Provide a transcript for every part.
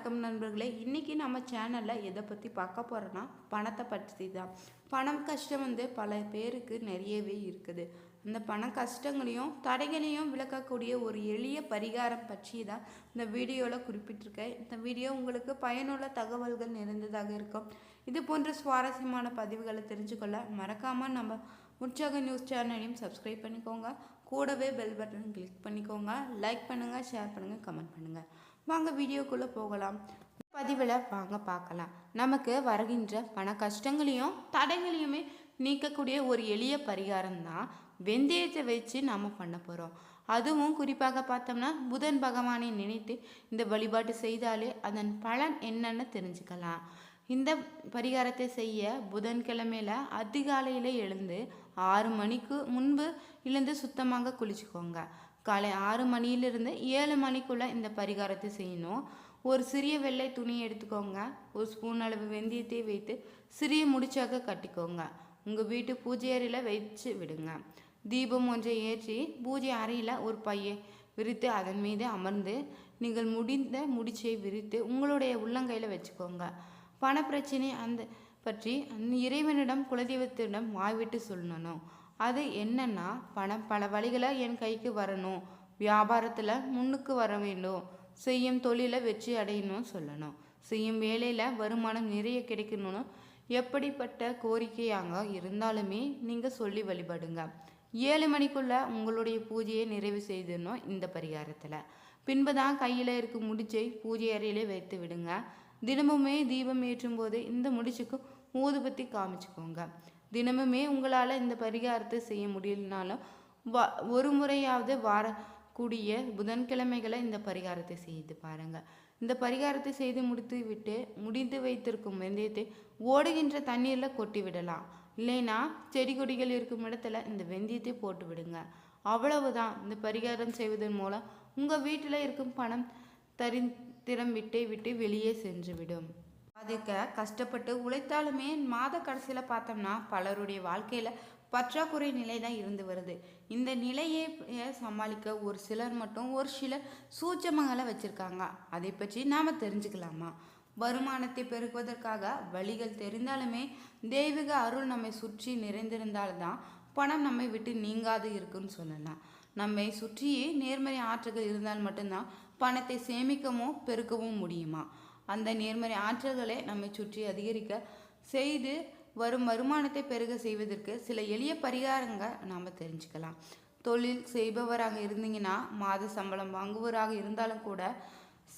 வணக்கம் நண்பர்களே. இன்றைக்கி நம்ம சேனலில் எதை பற்றி பார்க்க போகிறோன்னா பணத்தை பற்றி தான் பணம் கஷ்டம் வந்து பல பேருக்கு நிறையவே இருக்குது. அந்த பண கஷ்டங்களையும் தடைகளையும் விளக்கக்கூடிய ஒரு எளிய பரிகாரம் பற்றி தான் இந்த வீடியோவில் குறிப்பிட்டிருக்கேன். இந்த வீடியோ உங்களுக்கு பயனுள்ள தகவல்கள் நிறைந்ததாக இருக்கும். இது போன்ற சுவாரஸ்யமான பதிவுகளை தெரிஞ்சுக்கொள்ள மறக்காமல் நம்ம உற்சாக நியூஸ் சேனலையும் சப்ஸ்கிரைப் பண்ணிக்கோங்க. கூடவே பெல் பட்டன் கிளிக் பண்ணிக்கோங்க. லைக் பண்ணுங்கள் ஷேர் பண்ணுங்கள் கமெண்ட் பண்ணுங்கள் வாங்க வீடியோக்குள்ளே போகலாம். பதிவில் வாங்க பார்க்கலாம். நமக்கு வருகின்ற பண கஷ்டங்களையும் தடைகளையுமே நீக்கக்கூடிய ஒரு எளிய பரிகாரம் தான் வெந்தயத்தை வச்சு நாம் பண்ண போகிறோம் அதுவும் குறிப்பாக பார்த்தோம்னா புதன் பகவானை நினைத்து இந்த வழிபாட்டு செய்தாலே அதன் பலன் என்னன்னு தெரிஞ்சுக்கலாம். இந்த பரிகாரத்தை செய்ய புதன்கிழமையில் அதிகாலையில் எழுந்து ஆறு மணிக்கு முன்பு எழுந்து சுத்தமாக குளிச்சுக்கோங்க. காலை ஆறு மணியிலிருந்து ஏழு மணிக்குள்ளே இந்த பரிகாரத்தை செய்யணும். ஒரு சிறிய வெள்ளை துணி எடுத்துக்கோங்க. ஒரு ஸ்பூன் அளவு வெந்தயத்தை வைத்து சிறிய முடிச்சாக கட்டிக்கோங்க. உங்கள் வீட்டு பூஜை அறையில் வச்சு விடுங்க. தீபம் ஒன்றை ஏற்றி பூஜை அறையில் ஒரு பையை விரித்து அதன் மீது அமர்ந்து நீங்கள் முடிந்த முடிச்சை விரித்து உங்களுடைய உள்ளங்கையில் வச்சுக்கோங்க. பணப்பிரச்சனை அந்த பற்றி அந்த இறைவனிடம் குலதெய்வத்திடம் வாய்விட்டு சொல்லணும். அது என்னன்னா பணம் பல வழிகளை என் கைக்கு வரணும். வியாபாரத்தில் முன்னுக்கு வர வேண்டும். செய்யும் தொழிலை வெற்றி அடையணும்னு சொல்லணும். செய்யும் வேலையில் வருமானம் நிறைய கிடைக்கணும்னு எப்படிப்பட்ட கோரிக்கையாக இருந்தாலுமே நீங்கள் சொல்லி வழிபடுங்க. ஏழு மணிக்குள்ள உங்களுடைய பூஜையை நிறைவு செய்திடணும் இந்த பரிகாரத்தில். பின்பு தான் கையில் இருக்கும் முடிச்சை பூஜை அறையிலே வைத்து விடுங்க. தினமுமே தீபம் ஏற்றும் போது இந்த முடிச்சுக்கு ஊதுபத்தி காமிச்சுக்கோங்க. தினமுமே உங்களால் இந்த பரிகாரத்தை செய்ய முடியலனாலும் வா ஒரு முறையாவது வாரக்கூடிய புதன்கிழமைகளை இந்த பரிகாரத்தை செய்து பாருங்கள் இந்த பரிகாரத்தை செய்து முடித்து விட்டு முடிந்து வைத்திருக்கும் வெந்தயத்தை ஓடுகின்ற தண்ணீரில் கொட்டி விடலாம். இல்லைன்னா செடி கொடிகள் இருக்கும் இடத்துல இந்த வெந்தயத்தை போட்டு விடுங்க. அவ்வளவுதான். இந்த பரிகாரம் செய்வதன் மூலம் உங்கள் வீட்டில் இருக்கும் பணம் தரித்திரம் விட்டை விட்டு வெளியே சென்றுவிடும் அதுக்கு கஷ்டப்பட்டு உழைத்தாலுமே மாத கடைசியில் பார்த்தோம்னா பலருடைய வாழ்க்கையில் பற்றாக்குறை நிலை தான் இருந்து வருது. இந்த நிலையை சமாளிக்க ஒரு சிலர் மட்டும் ஒரு சிலர் சூட்சமங்களை வச்சுருக்காங்க. அதை பற்றி நாம் தெரிஞ்சுக்கலாமா? வருமானத்தை பெருக்குவதற்காக வழிகள் தெரிந்தாலுமே தெய்வீக அருள் நம்மை சுற்றி நிறைந்திருந்தால்தான் பணம் நம்மை விட்டு நீங்காது இருக்குன்னு சொல்லலாம். நம்மை சுற்றியே நேர்மறை ஆற்றுகள் இருந்தால் மட்டும்தான் பணத்தை சேமிக்கவும் பெருக்கவும் முடியுமா? அந்த நேர்மறை ஆற்றல்களை நம்மை சுற்றி அதிகரிக்க செய்து வரும் வருமானத்தை பெருக செய்வதற்கு சில எளிய பரிகாரங்கள் நாம் தெரிஞ்சுக்கலாம். தொழில் செய்பவராக இருந்தீங்கன்னா மாத சம்பளம் வாங்குவராக இருந்தாலும் கூட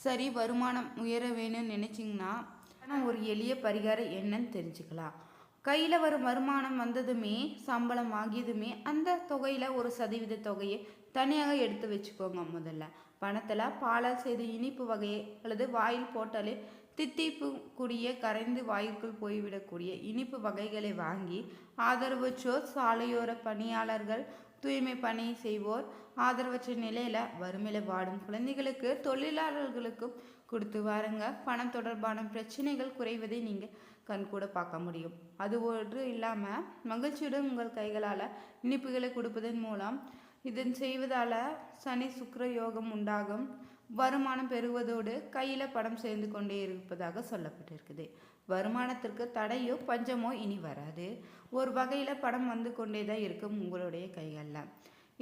சரி வருமானம் உயர வேணும்னு நினச்சிங்கன்னா ஆனால் ஒரு எளிய பரிகாரம் என்னன்னு தெரிஞ்சுக்கலாம். கையில் வரும் வருமானம் வந்ததுமே சம்பளம் வாங்கியதுமே அந்த தொகையில் ஒரு சதவீத தொகையை தனியாக எடுத்து வச்சுக்கோங்க முதல்ல. பணத்தில் பாலால் செய்த இனிப்பு வகையை அல்லது வாயில் போட்டாலே தித்திப்பு கூடிய கரைந்து வாயிற்குள் போய்விடக்கூடிய இனிப்பு வகைகளை வாங்கி ஆதரவற்றோர் சாலையோர பணியாளர்கள் தூய்மை பணி செய்வோர் ஆதரவற்ற நிலையில் வறுமையில் வாடும் குழந்தைகளுக்கு தொழிலாளர்களுக்கும் கொடுத்து வாருங்க. பணம் தொடர்பான பிரச்சனைகள் குறைவதை நீங்கள் கண்கூட பார்க்க முடியும். அது ஒன்று இல்லாமல் மகிழ்ச்சியுடன் உங்கள் கைகளால் இனிப்புகளை கொடுப்பதன் மூலம் இதன் செய்வதால் சனி சுக்கர யோகம் உண்டாகும். வருமானம் பெறுவதோடு கையில் பணம் சேர்ந்து கொண்டே இருப்பதாக சொல்லப்பட்டிருக்குது. வருமானத்திற்கு தடையோ பஞ்சமோ இனி வராது. ஒரு வகையில் படம் வந்து கொண்டே தான் இருக்கும் உங்களுடைய கைகளில்.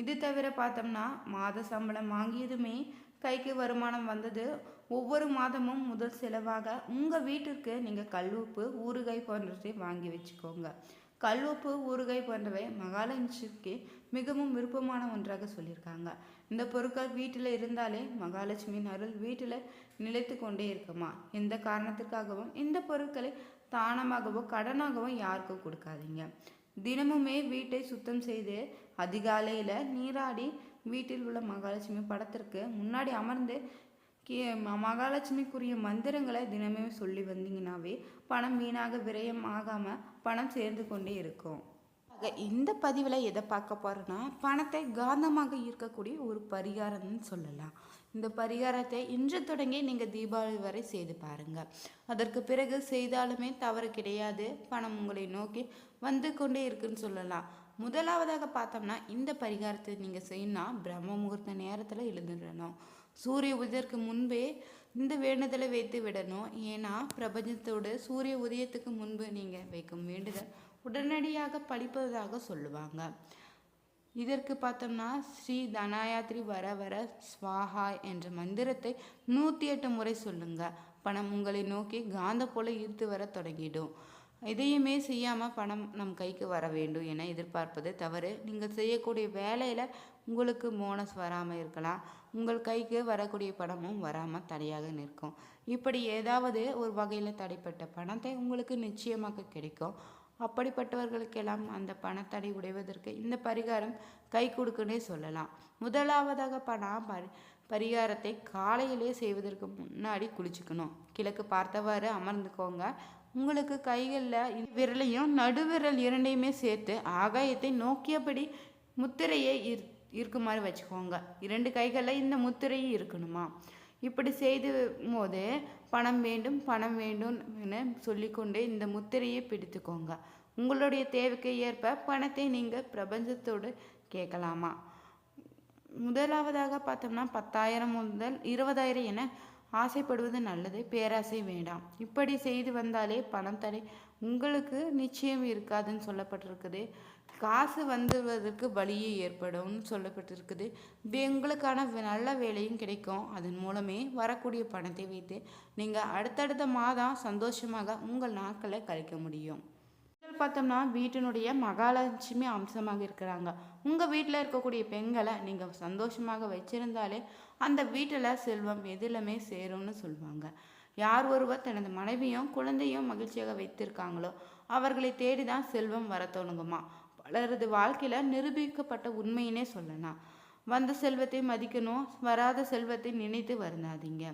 இது தவிர பார்த்தோம்னா மாத சம்பளம் வாங்கியதுமே கைக்கு வருமானம் வந்தது. ஒவ்வொரு மாதமும் முதல் செலவாக உங்கள் வீட்டிற்கு நீங்கள் கல்லுப்பு ஊறுகாய் போன்றவற்றை வாங்கி வச்சுக்கோங்க. கல்லுப்பு ஊறுகாய் போன்றவை மகாலட்சுமிக்கு மிகவும் விருப்பமான ஒன்றாக சொல்லியிருக்காங்க. இந்த பொருட்கள் வீட்டில் இருந்தாலே மகாலட்சுமியின் அருள் வீட்டில் நிலைத்து கொண்டே இருக்குமா? எந்த காரணத்திற்காகவும் இந்த பொருட்களை தானமாகவோ கடனாகவோ யாருக்கும் கொடுக்காதீங்க. தினமுமே வீட்டை சுத்தம் செய்து அதிகாலையில் நீராடி வீட்டில் உள்ள மகாலட்சுமி படத்திற்கு முன்னாடி அமர்ந்து கே மகாலட்சுமிக்குரிய மந்திரங்களை தினமே சொல்லி வந்தீங்கன்னாவே பணம் வீணாக விரயம் ஆகாமல் பணம் சேர்ந்து கொண்டே இருக்கும். ஆக இந்த பதிவில் எதை பார்க்க போகிறோன்னா பணத்தை காந்தமாக ஈர்க்கக்கூடிய ஒரு பரிகாரம்னு சொல்லலாம். இந்த பரிகாரத்தை இன்று தொடங்கி நீங்கள் தீபாவளி வரை செய்து பாருங்கள் அதற்கு பிறகு செய்தாலுமே தவறு கிடையாது. பணம் உங்களை நோக்கி வந்து கொண்டே இருக்குன்னு சொல்லலாம். முதலாவதாக பார்த்தோம்னா இந்த பரிகாரத்தை நீங்கள் செய்யணும்னா பிரம்ம முகூர்த்த நேரத்தில் எழுந்துடணும். சூரிய உதயத்துக்கு முன்பே இந்த வேண்டுதலை வைத்து விடணும். ஏன்னா பிரபஞ்சத்தோடு சூரிய உதயத்துக்கு முன்பு நீங்கள் வைக்கும் வேண்டுதல் உடனடியாக பழிப்பதாக சொல்லுவாங்க. இதற்கு பார்த்தோம்னா ஸ்ரீ தனாயாத்ரி வர வர ஸ்வாஹா என்ற மந்திரத்தை நூற்றி எட்டு முறை சொல்லுங்க. பணம் உங்களை நோக்கி காந்த போல ஈர்த்து வர தொடங்கிடும். எதையுமே செய்யாமல் பணம் நம் கைக்கு வர வேண்டும் என எதிர்பார்ப்பது தவறு. நீங்கள் செய்யக்கூடிய வேலையில் உங்களுக்கு போனஸ் வராமல் இருக்கலாம். உங்கள் கைக்கு வரக்கூடிய பணமும் வராமல் தடையாக நிற்கும். இப்படி ஏதாவது ஒரு வகையில் தடைப்பட்ட பணத்தை உங்களுக்கு நிச்சயமாக கிடைக்கும். அப்படிப்பட்டவர்களுக்கெல்லாம் அந்த பணத்தடை உடைவதற்கு இந்த பரிகாரம் கை கொடுக்குன்னே சொல்லலாம். முதலாவதாக பணம் பரி பரிகாரத்தை காலையிலே செய்வதற்கு முன்னாடி குளிச்சுக்கணும். கிழக்கு பார்த்தவாறு அமர்ந்துக்கோங்க. உங்களுக்கு கைகளில் விரலையும் நடுவிரல் இரண்டையுமே சேர்த்து ஆகாயத்தை நோக்கியபடி முத்திரையை இரு இருக்குமாறு வச்சுக்கோங்க. இரண்டு கைகளில் இந்த முத்திரையும் இருக்கணுமா? இப்படி செய்து போது பணம் வேண்டும் பணம் வேண்டும்னு சொல்லிக்கொண்டு சொல்லிக்கொண்டே இந்த முத்திரையை பிடித்துக்கோங்க. உங்களுடைய தேவைக்கு ஏற்ப பணத்தை நீங்கள் பிரபஞ்சத்தோடு கேட்கலாமா? முதலாவதாக பார்த்தோம்னா பத்தாயிரம் முதல் இருபதாயிரம் என ஆசைப்படுவது நல்லது பேராசை வேண்டாம். இப்படி செய்து வந்தாலே பணம் தடை. உங்களுக்கு நிச்சயம் இருக்காதுன்னு சொல்லப்பட்டிருக்குது. காசு வந்துவதற்கு வழியே ஏற்படும்னு சொல்லப்பட்டிருக்குது. உங்களுக்கான நல்ல வேலையும் கிடைக்கும். அதன் மூலமே வரக்கூடிய பணத்தை வைத்து நீங்கள் அடுத்தடுத்த மாதம் சந்தோஷமாக உங்கள் நாட்களை கழிக்க முடியும். பார்த்தோம்னா வீட்டினுடைய மகாலட்சுமி அம்சமாக இருக்கிறாங்க. உங்கள் வீட்டில் இருக்கக்கூடிய பெண்களை நீங்கள் சந்தோஷமாக வச்சிருந்தாலே அந்த வீட்டில் செல்வம் எதிலுமே சேரும்னு சொல்லுவாங்க யார் ஒருவர் தனது மனைவியும் குழந்தையும் மகிழ்ச்சியாக வைத்திருக்காங்களோ அவர்களை தேடி தான் செல்வம் வர தொடங்குமா? பலரது வாழ்க்கையில் நிரூபிக்கப்பட்ட உண்மையினே சொல்லலாம். வந்த செல்வத்தை மதிக்கணும் வராத செல்வத்தை நினைத்து வருந்தாதீங்க.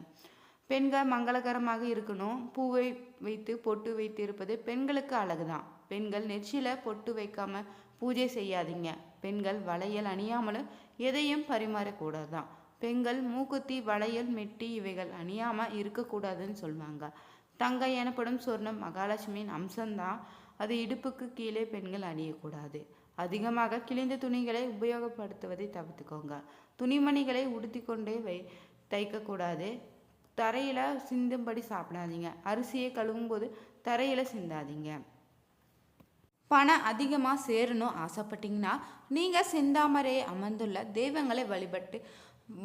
பெண்கள் மங்களகரமாக இருக்கணும். பூவை வைத்து பொட்டு வைத்து இருப்பது பெண்களுக்கு அழகுதான். பெண்கள் நெற்றியில் பொட்டு வைக்காம பூஜை செய்யாதீங்க. பெண்கள் வளையல் அணியாமலும் எதையும் பரிமாறக்கூடாது தான் பெண்கள் மூக்குத்தி வளையல் மெட்டி இவைகள் அணியாமல் இருக்கக்கூடாதுன்னு சொல்லுவாங்க தங்கை எனப்படும் சொர்ணம் மகாலட்சுமியின் அம்சம்தான். அது இடுப்புக்கு கீழே பெண்கள் அணியக்கூடாது. அதிகமாக கிழிந்த துணிகளை உபயோகப்படுத்துவதை தவிர்த்துக்கோங்க. துணிமணிகளை உடுத்தி கொண்டே வை தைக்கக்கூடாது. தரையில் சிந்தும்படி சாப்பிடாதீங்க. அரிசியை கழுவும் போது தரையில் சிந்தாதீங்க. பணம் அதிகமாக சேரணும் ஆசைப்பட்டீங்கன்னா நீங்கள் செந்தாமரையை அமர்ந்துள்ள தெய்வங்களை வழிபட்டு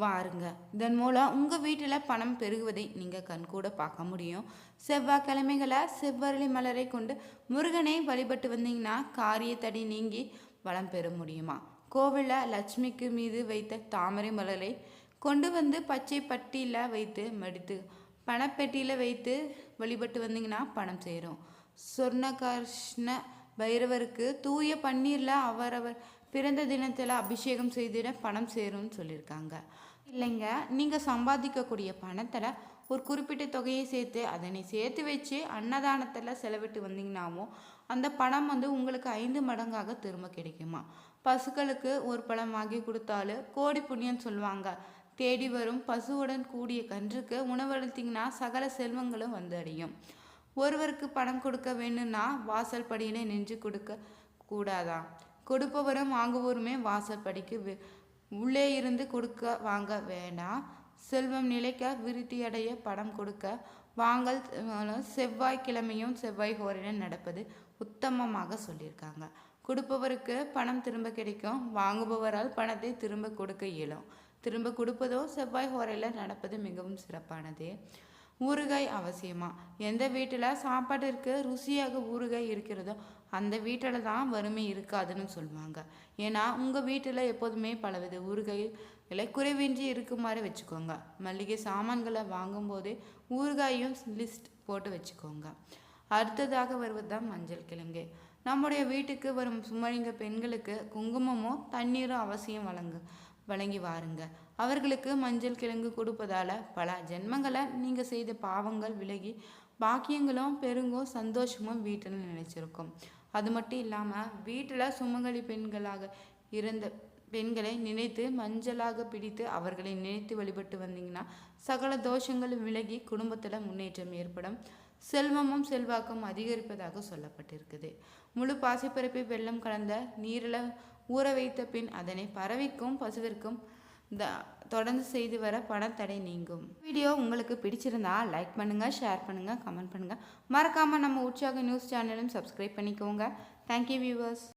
வாருங்க. இதன் மூலம் உங்கள் வீட்டில் பணம் பெருகுவதை நீங்கள் கண்கூட பார்க்க முடியும். செவ்வாய்க்கிழமைகளை செவ்வரளி மலரை கொண்டு முருகனை வழிபட்டு வந்தீங்கன்னா காரியத்தடி நீங்கி வளம் பெற முடியுமா? கோவிலில் லட்சுமிக்கு மீது வைத்த தாமரை மலரை கொண்டு வந்து பச்சை பட்டியில் வைத்து மடித்து பணப்பெட்டியில் வைத்து வழிபட்டு வந்தீங்கன்னா பணம் சேரும். சொர்ணகர்ஷ்ண பைரவருக்கு தூய பன்னீரில் அவரவர் பிறந்த தினத்தில் அபிஷேகம் செய்திட பணம் சேரும்னு சொல்லியிருக்காங்க. இல்லைங்க நீங்கள் சம்பாதிக்கக்கூடிய பணத்தில் ஒரு குறிப்பிட்ட தொகையை சேர்த்து அதனை சேர்த்து வச்சு அன்னதானத்தில் செலவிட்டு வந்தீங்கன்னாவும் அந்த பணம் வந்து உங்களுக்கு ஐந்து மடங்காக திரும்ப கிடைக்குமா? பசுக்களுக்கு ஒரு பழம் வாங்கி கொடுத்தாலும் கோடி புண்ணியம் சொல்லுவாங்க. தேடி வரும் பசுவுடன் கூடிய கன்றுக்கு உணவளித்தீங்கன்னா சகல செல்வங்களும் வந்து அடையும் ஒருவருக்கு பணம் கொடுக்க வேணும்னா வாசல் படியிலே நின்று கொடுக்க கூடாதா கொடுப்பவரும் வாங்குவோருமே வாசல் படிக்கு உள்ளே இருந்து கொடுக்க வாங்க வேண்டாம். செல்வம் நிலைக்க விருத்தியடைய பணம் கொடுக்க வாங்கல் செவ்வாய்க்கிழமையும் செவ்வாய் ஹோரையும் நடப்பது உத்தமமாக சொல்லியிருக்காங்க. கொடுப்பவருக்கு பணம் திரும்ப கிடைக்கும். வாங்குபவரால் பணத்தை திரும்ப கொடுக்க இயலும். திரும்ப கொடுப்பதோ செவ்வாய் ஹோரையில் நடப்பது மிகவும் சிறப்பானது. ஊறுகாய் அவசியமாக எந்த வீட்டில் சாப்பாட்டிற்கு ருசியாக ஊறுகாய் இருக்கிறதோ அந்த வீட்டில் தான் வறுமை இருக்காதுன்னு சொல்லுவாங்க. ஏன்னா உங்கள் வீட்டில் எப்போதுமே பலவித ஊறுகாய்களை குறைவின்றி இருக்குமாறு வச்சுக்கோங்க. மல்லிகை சாமான்களை வாங்கும்போதே ஊறுகாயும் லிஸ்ட் போட்டு வச்சுக்கோங்க. அடுத்ததாக வருவது தான் மஞ்சள் கிழங்கு. நம்முடைய வீட்டுக்கு வரும் சுமழிங்க பெண்களுக்கு குங்குமமோ தண்ணீரும் அவசியம் வழங்கு வழங்கி வாருங்க. அவர்களுக்கு மஞ்சள் கிழங்கு கொடுப்பதால பல ஜென்மங்களை நீங்கள் செய்த பாவங்கள் விலகி பாக்கியங்களும் பெருங்கும் சந்தோஷமும் வீட்டில் நினைச்சிருக்கும் அது மட்டும் இல்லாமல் வீட்டில் சுமங்கலி பெண்களாக இருந்த பெண்களை நினைத்து மஞ்சளாக பிடித்து அவர்களை நினைத்து வழிபட்டு வந்தீங்கன்னா சகல தோஷங்களும் விலகி குடும்பத்தில் முன்னேற்றம் ஏற்படும். செல்வமும் செல்வாக்கும் அதிகரிப்பதாக சொல்லப்பட்டிருக்குது. முழு பாசிப்பருப்பை வெள்ளம் கலந்த நீரில் ஊற வைத்த பின் அதனை பறவைக்கும் பசுவிற்கும் தொடர்ந்து செய்து வர பணத்தடை நீங்கும். வீடியோ உங்களுக்கு பிடிச்சிருந்தா லைக் பண்ணுங்கள் ஷேர் பண்ணுங்கள் கமெண்ட் பண்ணுங்கள் மறக்காமல் நம்ம உற்சாக நியூஸ் சேனலும் சப்ஸ்கிரைப் பண்ணிக்கோங்க. Thank you viewers